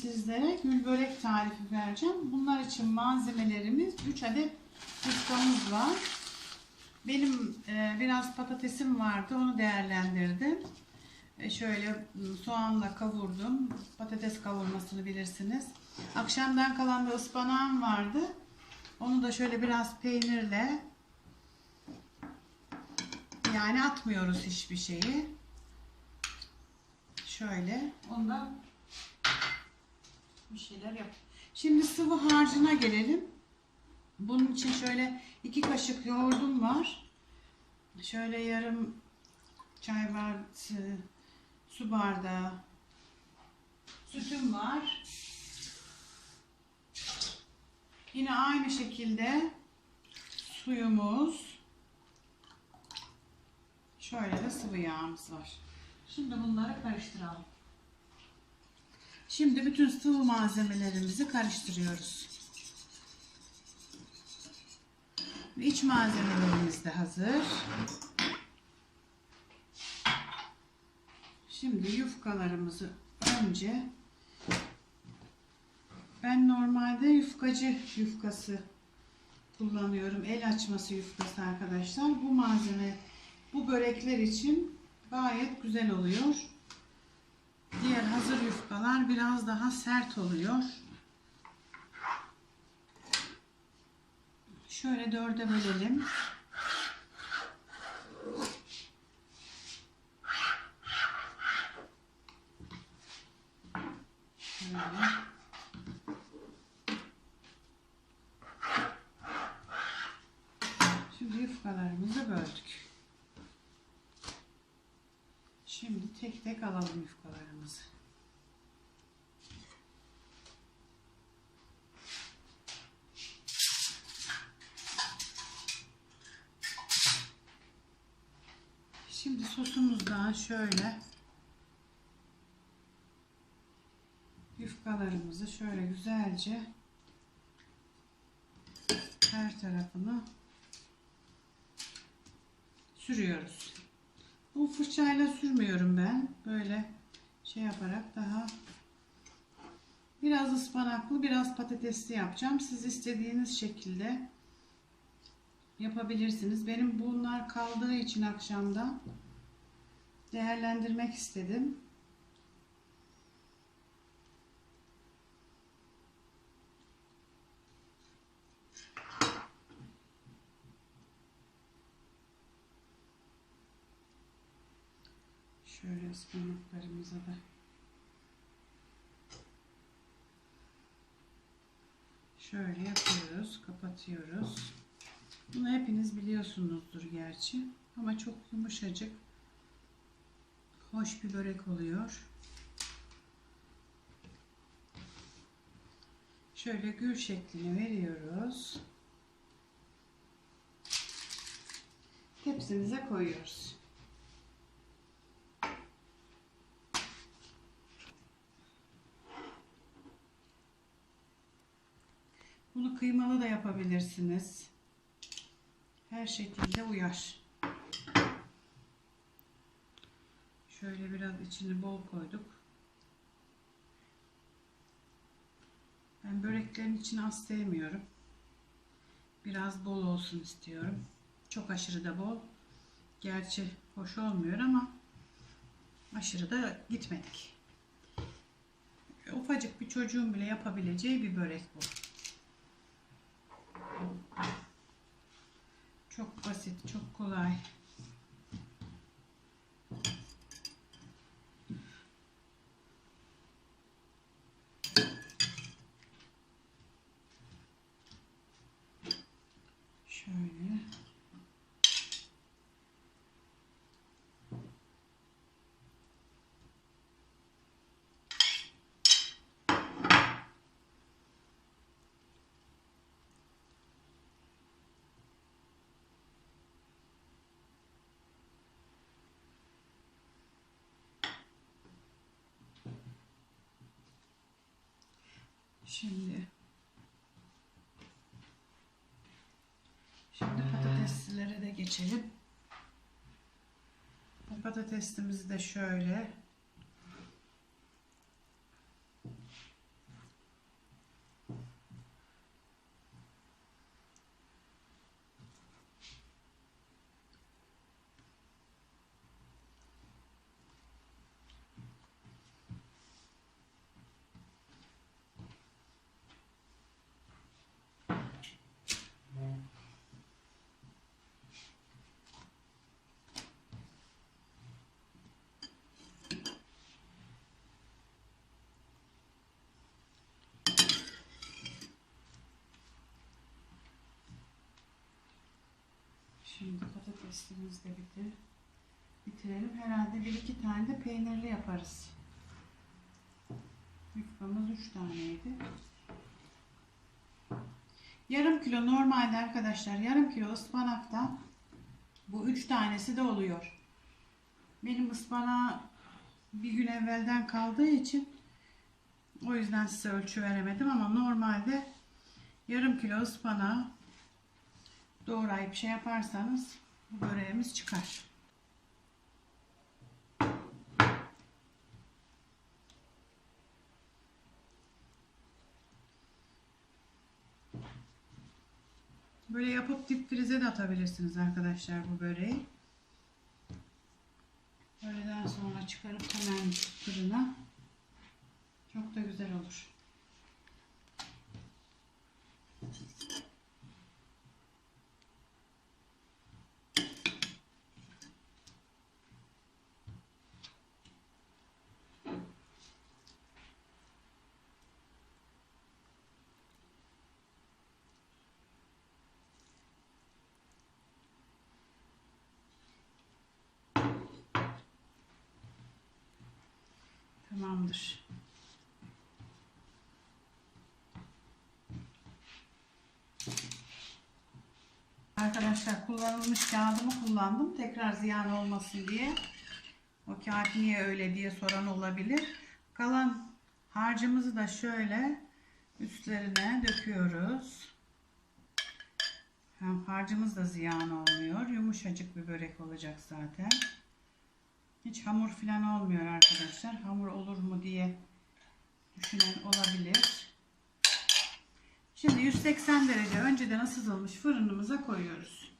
sizlere gül börek tarifi vereceğim. Bunlar için malzemelerimiz 3 adet yufkamız var. Benim e, biraz patatesim vardı. Onu değerlendirdim. E, şöyle soğanla kavurdum. Patates kavurmasını bilirsiniz. Akşamdan kalan da ıspanağım vardı. Onu da şöyle biraz peynirle yani atmıyoruz hiçbir şeyi. Şöyle ondan bir şeyler yap. Şimdi sıvı harcına gelelim. Bunun için şöyle iki kaşık yoğurdum var. Şöyle yarım çay bardağı su bardağı sütüm var. Yine aynı şekilde suyumuz. Şöyle de sıvı yağımız var. Şimdi bunları karıştıralım. Şimdi bütün sıvı malzemelerimizi karıştırıyoruz. İç malzemelerimiz de hazır. Şimdi yufkalarımızı önce ben normalde yufkacı yufkası kullanıyorum. El açması yufkası arkadaşlar. Bu malzeme bu börekler için gayet güzel oluyor. Diğer hazır yufkalar biraz daha sert oluyor. Şöyle dörde bölelim. Şimdi yufkalarımızı böldük. Şimdi tek tek alalım yufkalarımızı. Şimdi sosumuzdan şöyle yufkalarımızı şöyle güzelce her tarafını sürüyoruz. Bu fırçayla sürmüyorum ben. Böyle şey yaparak daha biraz ıspanaklı, biraz patatesli yapacağım. Siz istediğiniz şekilde yapabilirsiniz. Benim bunlar kaldığı için akşamda değerlendirmek istedim. Şöyle ıspanaklarımıza da şöyle yapıyoruz, kapatıyoruz. Bunu hepiniz biliyorsunuzdur gerçi. Ama çok yumuşacık, hoş bir börek oluyor. Şöyle gül şeklini veriyoruz. Tepsimize koyuyoruz. Bunu kıymalı da yapabilirsiniz. Her şekilde uyar. Şöyle biraz içini bol koyduk. Ben böreklerin içini az sevmiyorum. Biraz bol olsun istiyorum. Çok aşırı da bol. Gerçi hoş olmuyor ama aşırı da gitmedik. Ufacık bir çocuğun bile yapabileceği bir börek bu. Çok basit, çok kolay. Şöyle. Şimdi Şimdi patateslilere de geçelim. Patatesimizi de şöyle Şimdi patatesimiz de bitir. Bitirelim. Herhalde bir iki tane de peynirli yaparız. Yufkamız üç taneydi. Yarım kilo normalde arkadaşlar yarım kilo ıspanaktan bu üç tanesi de oluyor. Benim ıspanağı bir gün evvelden kaldığı için o yüzden size ölçü veremedim ama normalde yarım kilo ıspanağı doğrayıp şey yaparsanız bu böreğimiz çıkar. Böyle yapıp dip frize de atabilirsiniz arkadaşlar bu böreği. Öğleden sonra çıkarıp hemen fırına. Çok da güzel olur. Tamamdır. Arkadaşlar kullanılmış kağıdımı kullandım. Tekrar ziyan olmasın diye. O kağıt niye öyle diye soran olabilir. Kalan harcımızı da şöyle üstlerine döküyoruz. Hem harcımız da ziyan olmuyor. Yumuşacık bir börek olacak zaten. Hiç hamur falan olmuyor arkadaşlar. Hamur olur mu diye düşünen olabilir. Şimdi 180 derece önceden ısıtılmış fırınımıza koyuyoruz.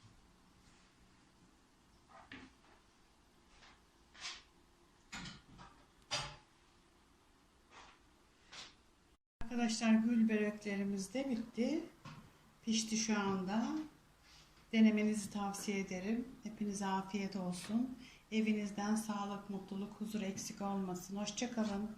Arkadaşlar gül böreklerimiz de bitti. Pişti şu anda. Denemenizi tavsiye ederim. Hepinize afiyet olsun. Evinizden sağlık, mutluluk, huzur eksik olmasın. Hoşçakalın.